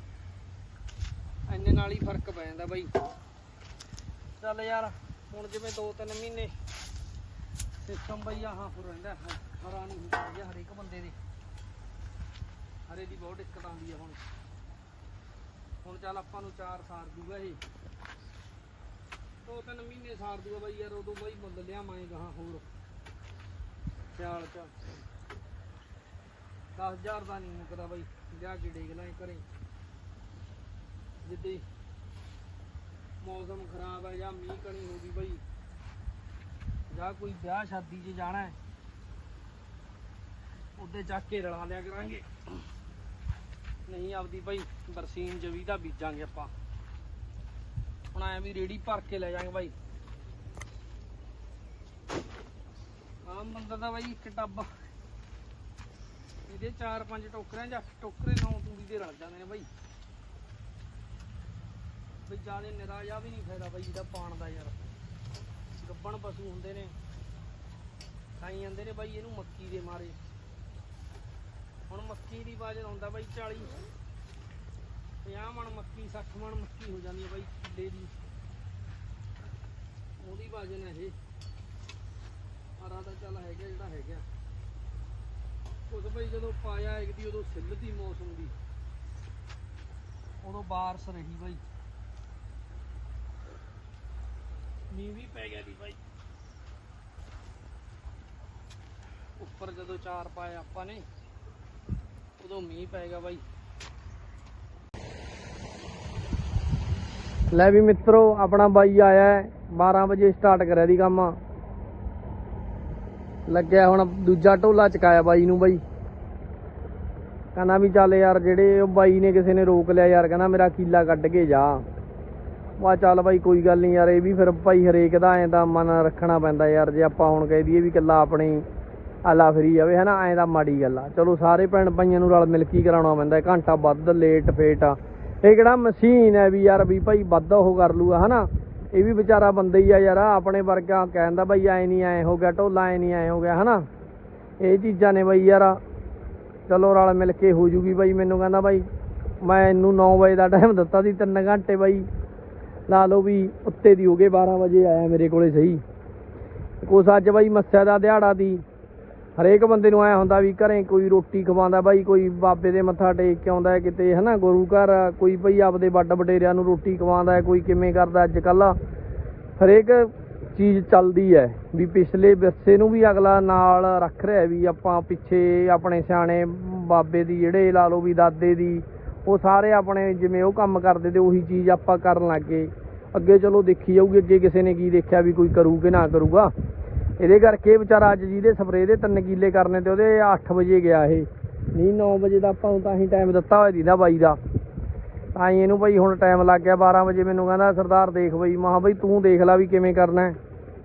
ਇੰਨੇ ਨਾਲ ਹੀ ਫ਼ਰਕ ਪੈ ਜਾਂਦਾ ਬਈ। ਚੱਲ ਯਾਰ, ਹੁਣ ਜਿਵੇਂ 2-3 ਮਹੀਨੇ ਸਿਸਟਮ ਬਈ ਆਹਾਂ ਫਿਰ ਰਹਿੰਦਾ। ਹਰਾ ਨਹੀਂ ਹੁੰਦਾ ਹਰੇਕ ਬੰਦੇ ਦੇ। ਹਰੇ ਦੀ ਬਹੁਤ ਦਿੱਕਤ ਆਉਂਦੀ ਹੈ ਹੁਣ। ਹੁਣ ਚੱਲ ਆਪਾਂ ਨੂੰ ਚਾਰ ਸਾਲ ਦੂਗਾ ਇਹ। ਦੋ ਤਿੰਨ ਮਹੀਨੇ ਸਾਰ ਦੂਗਾ ਬਾਈ ਯਾਰ, ਉਦੋਂ ਬਾਈ ਮੁੱਲ ਲਿਆਵਾਂਗੇ ਗਾਹਾਂ ਹੋਰ। ਸਿਆਲ ਚ। 10000 ਦਾ ਨਹੀਂ ਮੁੱਕਦਾ ਬਾਈ ਲਿਆ ਕੇ ਡੇਗ ਲਾਂ ਘਰੇ। ਜਿੱਦੇ ਮੌਸਮ ਖਰਾਬ ਹੈ ਜਾਂ ਮੀਂਹ ਕਣੀ ਹੋ ਗਈ ਬਾਈ। ਜਾਂ ਕੋਈ ਵਿਆਹ ਸ਼ਾਦੀ 'ਚ ਜਾਣਾ ਹੈ। ਉਹਦੇ ਚੱਕ ਕੇ ਰਲਾ ਲਿਆ ਕਰਾਂਗੇ। ਨਹੀਂ ਆਪਦੀ ਭਾਈ ਬਰਸੀਨ ਜਵੀ ਦਾ ਬੀਜਾਂਗੇ ਆਪਾਂ। ਹੁਣ ਐ ਵੀ ਰੇੜੀ ਭਰ ਕੇ ਲੈ ਜਾਾਂਗੇ ਭਾਈ ਆਮ ਬੰਦਾ ਦਾ ਭਾਈ ਇੱਕ ਟੱਬ। ਇਹਦੇ ਚਾਰ ਪੰਜ ਟੋਕਰਿਆਂ ਜਾਂ ਟੋਕਰੇ ਨੌ ਤੂੜੀ ਦੇ ਰਲ ਜਾਂਦੇ ਨੇ ਭਾਈ ਬਈ ਜਿਆਦੇ ਨਿਰਾਜਾ ਵੀ ਨਹੀਂ ਫਾਇਦਾ ਬਾਈ ਇਹਦਾ ਪਾਣ ਦਾ ਯਾਰ। ਗੱਬਣ ਪਸ਼ੂ ਹੁੰਦੇ ਨੇ। ਖਾਈ ਜਾਂਦੇ ਨੇ ਬਾਈ ਇਹਨੂੰ ਮੱਕੀ ਦੇ ਮਾਰੇ। ਹੁਣ ਮੱਕੀ ਦੀ ਬਾਜਰ ਆਉਂਦਾ ਬਾਈ 40 50 ਮਣ ਮੱਕੀ 60 ਮਣ ਮੱਕੀ ਹੋ ਜਾਂਦੀ ਹੈ ਬਾਈ ਕਿੱਲੇ ਦੀ। ਉਹਦੀ ਬਾਜਨ ਹੈ ਇਹ। ਹਰਾ ਤਾਂ ਚੱਲ ਹੈਗਾ ਜਿਹੜਾ ਹੈਗਾ। ਉਸ ਬਈ ਜਦੋਂ ਪਾਇਆ ਇੱਕ ਦੀ, ਉਦੋਂ ਸਿੱਲ ਦੀ ਮੌਸਮ ਦੀ। ਉਦੋਂ ਬਾਰਸ ਰਹੀ ਬਾਈ। ਮੀਂਹ ਵੀ ਪੈ ਗਿਆ ਦੀ ਬਾਈ। ਉੱਪਰ ਜਦੋਂ ਚਾਰ ਪਾਇਆ ਆਪਾਂ ਨੇ, ਉਦੋਂ ਮੀਂਹ ਪੈ ਗਿਆ ਬਾਈ। ਲੈ ਵੀ ਮਿੱਤਰੋ, ਆਪਣਾ ਬਾਈ ਆਇਆ 12 ਵਜੇ ਸਟਾਰਟ ਕਰਿਆ ਦੀ ਕੰਮ। ਲੱਗਿਆ ਹੁਣ ਦੂਜਾ ਢੋਲਾ ਚਕਾਇਆ ਬਾਈ ਨੂੰ ਬਾਈ। ਕਹਿੰਦਾ ਵੀ ਚੱਲ ਯਾਰ, ਜਿਹੜੇ ਉਹ ਬਾਈ ਨੇ ਕਿਸੇ ਨੇ ਰੋਕ ਲਿਆ ਯਾਰ, ਕਹਿੰਦਾ ਮੇਰਾ ਕੀਲਾ ਕੱਢ ਕੇ ਜਾ। ਵਾ ਚੱਲ ਬਾਈ ਕੋਈ ਗੱਲ ਨਹੀਂ ਯਾਰ, ਇਹ ਵੀ ਫਿਰ ਭਾਈ ਹਰੇਕ ਦਾ ਐਂ ਦਾ ਮਨ ਰੱਖਣਾ ਪੈਂਦਾ ਯਾਰ, ਜੇ ਆਪਾਂ ਹੁਣ ਕਹਿ ਦਈਏ ਵੀ ਕੱਲਾ ਆਪਣੇ ਆਲਾ ਫਰੀ ਜਾਵੇ ਨਾ ਐਂ ਤਾਂ ਮਾੜੀ ਗੱਲ ਆ। ਚਲੋ, ਸਾਰੇ ਭੈਣ ਭਾਈਆਂ ਨੂੰ ਰਲ ਮਿਲ ਕੇ ਕਰਾਉਣਾ ਪੈਂਦਾ ਘੰਟਾ ਵੱਧ ਲੇਟ ਫੇਟ ਆ। ਇਹ ਕਿਹੜਾ ਮਸ਼ੀਨ ਹੈ ਵੀ ਯਾਰ ਵੀ ਭਾਈ ਵੱਧ ਉਹ ਕਰ ਲੂਗਾ ਨਾ ਇਹ ਵੀ ਵਿਚਾਰਾ ਬੰਦਾ ਹੀ ਆ ਯਾਰ, ਆਪਣੇ ਵਰਗਾ ਕਹਿੰਦਾ ਬਾਈ ਐ ਨਹੀਂ ਐ ਹੋ ਗਿਆ, ਢੋਲਾ ਐ ਨਹੀਂ ਐ ਹੋ ਗਿਆ ਹੈ ਨਾ ਇਹ ਚੀਜ਼ਾਂ ਨੇ ਬਾਈ ਯਾਰ। ਚਲੋ, ਰਲ ਮਿਲ ਕੇ ਹੋ ਜੂਗੀ ਬਾਈ, ਮੈਨੂੰ ਕਹਿੰਦਾ ਬਾਈ, ਮੈਂ ਇਹਨੂੰ 9 ਵਜੇ ਦਾ ਟਾਈਮ ਦਿੱਤਾ ਸੀ 3 ਘੰਟੇ ਬਾਈ। ਲਾ ਲਓ ਵੀ ਉੱਤੇ ਦੀ ਹੋ ਗਏ 12 ਵਜੇ ਆਇਆ ਮੇਰੇ ਕੋਲੇ ਸਹੀ। ਕੁਛ ਅੱਜ ਬਾਈ ਮੱਸਿਆ ਦਾ ਦਿਹਾੜਾ ਦੀ ਹਰੇਕ ਬੰਦੇ ਨੂੰ ਐ ਹੁੰਦਾ ਵੀ ਘਰੇ ਕੋਈ ਰੋਟੀ ਖਵਾਉਂਦਾ ਬਾਈ, ਕੋਈ ਬਾਬੇ ਦੇ ਮੱਥਾ ਟੇਕ ਕੇ ਆਉਂਦਾ ਹੈ ਕਿਤੇ, ਹਨਾ, ਗੁਰੂ ਘਰ, ਕੋਈ ਭਈ ਆਪਦੇ ਵੱਡ ਵਡੇਰਿਆਂ ਨੂੰ ਰੋਟੀ ਖਵਾਉਂਦਾ ਕੋਈ ਕਿਵੇਂ ਕਰਦਾ ਅੱਜ ਕੱਲ ਹਰੇਕ ਚੀਜ਼ ਚੱਲਦੀ ਹੈ ਵੀ ਪਿਛਲੇ ਵਿਰਸੇ ਨੂੰ ਵੀ ਅਗਲਾ ਨਾਲ ਰੱਖ ਰਿਹਾ ਵੀ ਆਪਾਂ ਪਿੱਛੇ ਆਪਣੇ ਸਿਆਣੇ ਬਾਬੇ ਦੀ, ਜਿਹੜੇ ਲਾ ਲਓ ਵੀ ਦਾਦੇ ਦੀ, ਉਹ ਸਾਰੇ ਆਪਣੇ ਜਿਵੇਂ ਉਹ ਕੰਮ ਕਰਦੇ ਤੇ ਉਹੀ ਚੀਜ਼ ਆਪਾਂ ਕਰਨ ਲੱਗੇ ਅੱਗੇ ਚਲੋ ਦੇਖੀ ਜਾਊਗੀ, ਅੱਗੇ ਕਿਸੇ ਨੇ ਕੀ ਦੇਖਿਆ ਵੀ ਕੋਈ ਕਰੂ ਕਿ ਨਾ ਕਰੂਗਾ। ਇਹਦੇ ਕਰਕੇ ਵਿਚਾਰਾ ਅੱਜ ਜਿਹਦੇ ਸਪਰੇਅ ਦੇ ਤਿੰਨ ਕਿੱਲੇ ਕਰਨੇ ਤੇ ਉਹਦੇ 8 ਵਜੇ ਗਿਆ ਇਹ। ਨਹੀਂ 9 ਵਜੇ ਦਾ ਆਪਾਂ ਨੂੰ ਤਾਂ ਹੀ ਟਾਈਮ ਦਿੱਤਾ ਹੋਇਆ ਦੀ ਨਾ ਬਾਈ ਦਾ। ਤਾਂ ਹੀ ਇਹਨੂੰ ਬਈ ਹੁਣ ਟਾਈਮ ਲੱਗ ਗਿਆ 12 ਵਜੇ ਮੈਨੂੰ ਕਹਿੰਦਾ, ਸਰਦਾਰ ਦੇਖ ਬਈ। ਮਹਾ ਬਈ ਤੂੰ ਦੇਖ ਲੈ ਵੀ ਕਿਵੇਂ ਕਰਨਾ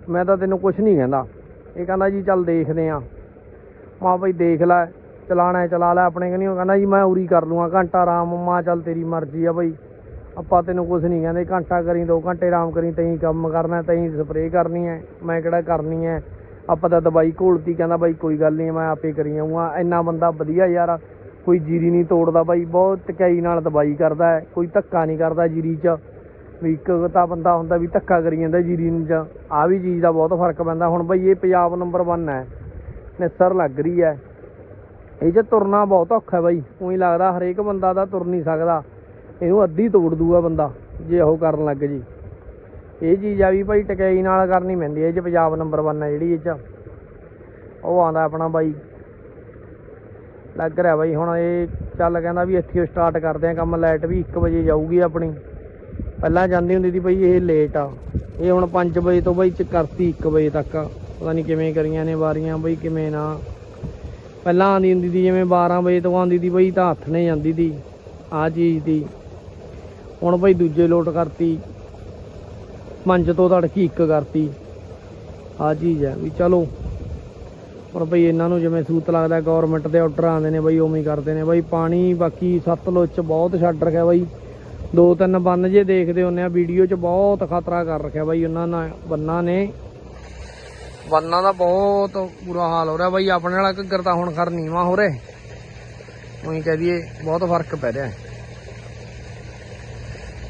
ਮੈਂ ਤਾਂ ਤੈਨੂੰ ਕੁਝ ਨਹੀਂ ਕਹਿੰਦਾ। ਇਹ ਕਹਿੰਦਾ ਜੀ, ਚੱਲ ਦੇਖਦੇ ਆ ਮਾ ਬਈ ਦੇਖ ਲੈ, ਚਲਾਣਾ ਚਲਾ ਲੈ ਆਪਣੇ ਕਹਿੰਦੀ ਉਹ ਕਹਿੰਦਾ ਜੀ, ਮੈਂ ਉਰੀ ਕਰ ਲੂੰਗਾ, ਘੰਟਾ ਆਰਾਮ, ਮਾਂ ਚੱਲ ਤੇਰੀ ਮਰਜ਼ੀ ਆ ਬਈ। ਆਪਾਂ ਤੈਨੂੰ ਕੁਝ ਨਹੀਂ ਕਹਿੰਦੇ, ਘੰਟਾ ਕਰੀ, ਦੋ ਘੰਟੇ ਆਰਾਮ ਕਰੀ, ਤੈਂ ਕੰਮ ਕਰਨਾ, ਤੈਂ ਸਪਰੇਅ ਕਰਨੀ ਹੈ, ਮੈਂ ਕਿਹੜਾ ਕਰਨੀ ਹੈ? ਆਪਾਂ ਤਾਂ ਦਵਾਈ ਘੋਲਤੀ, ਕਹਿੰਦਾ ਬਾਈ ਕੋਈ ਗੱਲ ਨਹੀਂ, ਮੈਂ ਆਪੇ ਕਰੀ ਆਉਂਗਾ ਇੰਨਾ ਬੰਦਾ ਵਧੀਆ ਯਾਰ, ਕੋਈ ਜੀਰੀ ਨਹੀਂ ਤੋੜਦਾ ਬਾਈ, ਬਹੁਤ ਟਕਾਈ ਨਾਲ ਦਵਾਈ ਕਰਦਾ ਹੈ, ਕੋਈ ਧੱਕਾ ਨਹੀਂ ਕਰਦਾ ਜੀਰੀ 'ਚ। ਵੀ ਇੱਕ ਤਾਂ ਬੰਦਾ ਹੁੰਦਾ ਵੀ ਧੱਕਾ ਕਰੀ ਜਾਂਦਾ ਜੀਰੀ ਨੂੰ 'ਚ ਆ ਵੀ ਚੀਜ਼ ਦਾ ਬਹੁਤ ਫ਼ਰਕ ਪੈਂਦਾ। ਹੁਣ ਬਈ ਇਹ ਪੰਜਾਬ ਨੰਬਰ 1 ਹੈ, ਨਿਸਰ ਲੱਗ ਰਹੀ ਹੈ। ਇਹ 'ਚ ਤੁਰਨਾ ਬਹੁਤ ਔਖਾ ਬਾਈ, ਉਹੀ ਲੱਗਦਾ ਹਰੇਕ ਬੰਦਾ ਦਾ ਤੁਰ ਨਹੀਂ ਸਕਦਾ। ਇਹਨੂੰ ਅੱਧੀ ਤੋੜ ਦੂਗਾ ਬੰਦਾ, ਜੇ ਉਹ ਕਰਨ ਲੱਗ ਜੀ। ਇਹ ਚੀਜ਼ ਆ ਵੀ ਭਾਈ ਟਕਾਈ ਨਾਲ ਕਰਨੀ ਪੈਂਦੀ ਹੈ ਇਹ 'ਚ ਪੰਜਾਬ ਨੰਬਰ 1 ਹੈ ਜਿਹੜੀ ਇਹ 'ਚ। ਉਹ ਆਂਦਾ ਆਪਣਾ ਬਾਈ। ਲੱਗ ਰਿਹਾ ਬਾਈ, ਹੁਣ ਇਹ ਚੱਲ ਕਹਿੰਦਾ ਵੀ ਇੱਥੇ ਸਟਾਰਟ ਕਰਦੇ ਆ ਕੰਮ ਲਾਈਟ ਵੀ 1 ਵਜੇ ਜਾਊਗੀ ਆਪਣੀ। ਪਹਿਲਾਂ ਜਾਂਦੀ ਹੁੰਦੀ ਸੀ ਬਈ ਇਹ ਲੇਟ ਆ। ਇਹ ਹੁਣ 5 ਵਜੇ ਤੋਂ ਬਈ ਕਰਤੀ 1 ਵਜੇ ਤੱਕ। ਪਤਾ ਨਹੀਂ ਕਿਵੇਂ ਕਰੀਆਂ ਨੇ ਵਾਰੀਆਂ, ਬਈ ਕਿਵੇਂ ਨਾ। ਪਹਿਲਾਂ ਆਂਦੀ ਹੁੰਦੀ ਸੀ, ਜਿਵੇਂ 12 ਵਜੇ ਤੋਂ ਆਂਦੀ ਸੀ ਬਈ ਤਾਂ ਹੱਥ ਨੇ ਜਾਂਦੀ ਸੀ। ਆ ਚੀਜ਼ ਦੀ। ਹੁਣ ਬਈ ਦੂਜੇ ਲੋਟ ਕਰਤੀ। ਪੰਜ ਤੋਂ ਤੜਕੀ 1 ਕਰਤੀ। ਆ ਚੀਜ਼ ਹੈ ਵੀ ਚਲੋ। ਪਰ ਬਈ ਇਹਨਾਂ ਨੂੰ ਜਿਵੇਂ ਸੂਤ ਲੱਗਦਾ ਗਵਰਨਮੈਂਟ ਦੇ ਆਰਡਰ ਆਉਂਦੇ ਨੇ ਬਈ, ਉਵੇਂ ਹੀ ਕਰਦੇ ਨੇ। ਬਈ ਪਾਣੀ ਬਾਕੀ ਸਤਲੁਜ ਚ ਬਹੁਤ ਛੱਡ ਰੱਖਿਆ ਬਈ। ਦੋ ਤਿੰਨ ਬੰਨ ਜੇ ਦੇਖਦੇ ਹੁੰਨੇ ਆ ਵੀਡੀਓ ਚ ਬਹੁਤ ਖਤਰਾ ਕਰ ਰੱਖਿਆ ਬਈ ਉਹਨਾਂ ਨਾਲ, ਬੰਨਾਂ ਨੇ। ਬੰਨਾਂ ਦਾ ਬਹੁਤ ਬੁਰਾ ਹਾਲ ਹੋ ਰਿਹਾ ਬਈ। ਆਪਣੇ ਵਾਲਾ ਘੱਗਰ ਤਾਂ ਹੁਣ ਖਰ ਨੀਵਾ ਹੋ ਰਿਹਾ। ਉਹੀ ਕਹਿ ਦਈਏ, ਬਹੁਤ ਫ਼ਰਕ ਪੈ ਰਿਹਾ।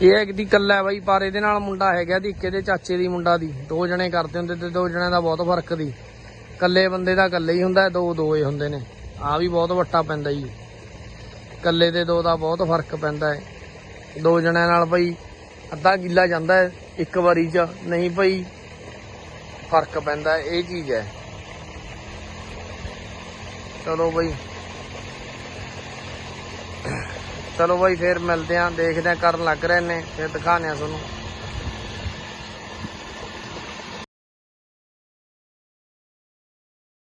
ਇਹ ਇੱਕ ਦੀ ਕੱਲਾ ਹੈ ਪਰ ਇਹਦੇ ਨਾਲ ਮੁੰਡਾ ਹੈਗਾ ਦੀ, ਇੱਕ ਇਹਦੇ ਚਾਚੇ ਦੀ, ਮੁੰਡਾ ਦੀ। ਦੋ ਜਣੇ ਕਰਦੇ ਹੁੰਦੇ ਤੇ ਦੋ ਜਣਿਆਂ ਦਾ ਬਹੁਤ ਫ਼ਰਕ ਦੀ। ਕੱਲੇ ਬੰਦੇ ਦਾ ਕੱਲੇ ਹੀ ਹੁੰਦਾ, ਦੋ ਦੋ ਹੀ ਹੁੰਦੇ ਨੇ। ਆ ਵੀ ਬਹੁਤ ਵੱਟਾ ਪੈਂਦਾ ਜੀ। ਕੱਲੇ ਦੇ ਦੋ ਦਾ ਬਹੁਤ ਫ਼ਰਕ ਪੈਂਦਾ ਹੈ। ਦੋ ਜਣਿਆਂ ਨਾਲ ਬਈ ਅੱਧਾ ਗਿੱਲਾ ਜਾਂਦਾ ਹੈ, ਇੱਕ ਵਾਰੀ ਚ। ਨਹੀਂ ਬਈ, ਫ਼ਰਕ ਪੈਂਦਾ ਇਹ ਚੀਜ਼ ਹੈ। ਚਲੋ ਬਈ। ਚਲੋ ਬਾਈ, ਫੇਰ ਮਿਲਦੇ ਆਂ, ਦੇਖਦੇ ਆਂ, ਕਰਨ ਲੱਗ ਰਹੇ ਨੇ, ਫਿਰ ਦਿਖਾਣੇ ਆ ਤੁਹਾਨੂੰ।